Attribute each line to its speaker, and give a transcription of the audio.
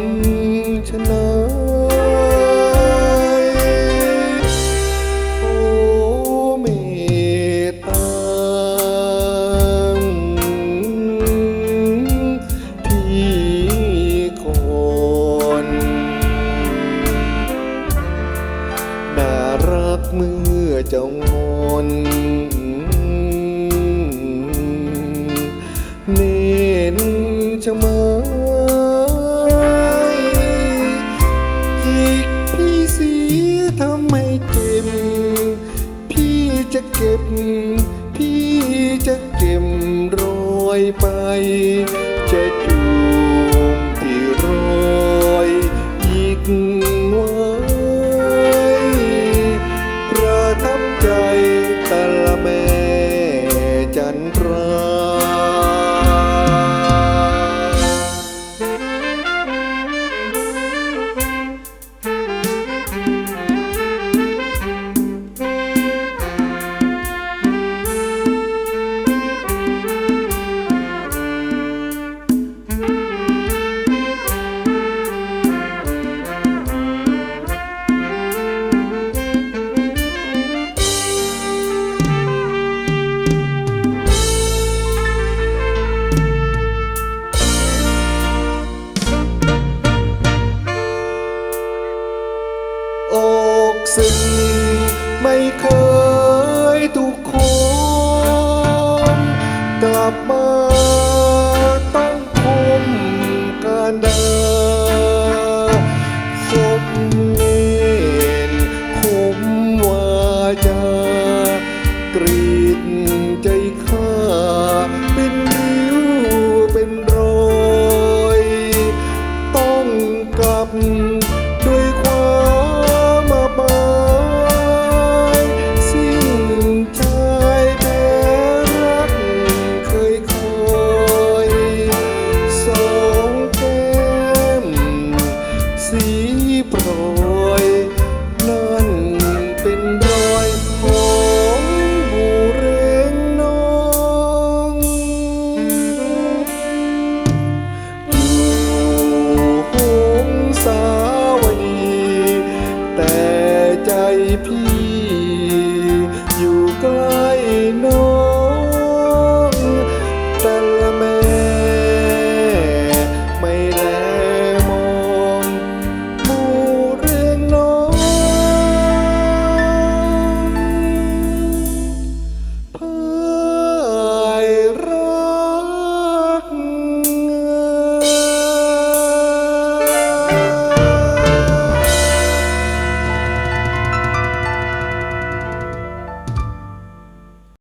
Speaker 1: ำชะไหนโอ้เมตตาพี่คนน่ารักเมื่อเจ้างอนเน้นจะมา พี่จะเก็บรอยไป ยทุกคนกลับมา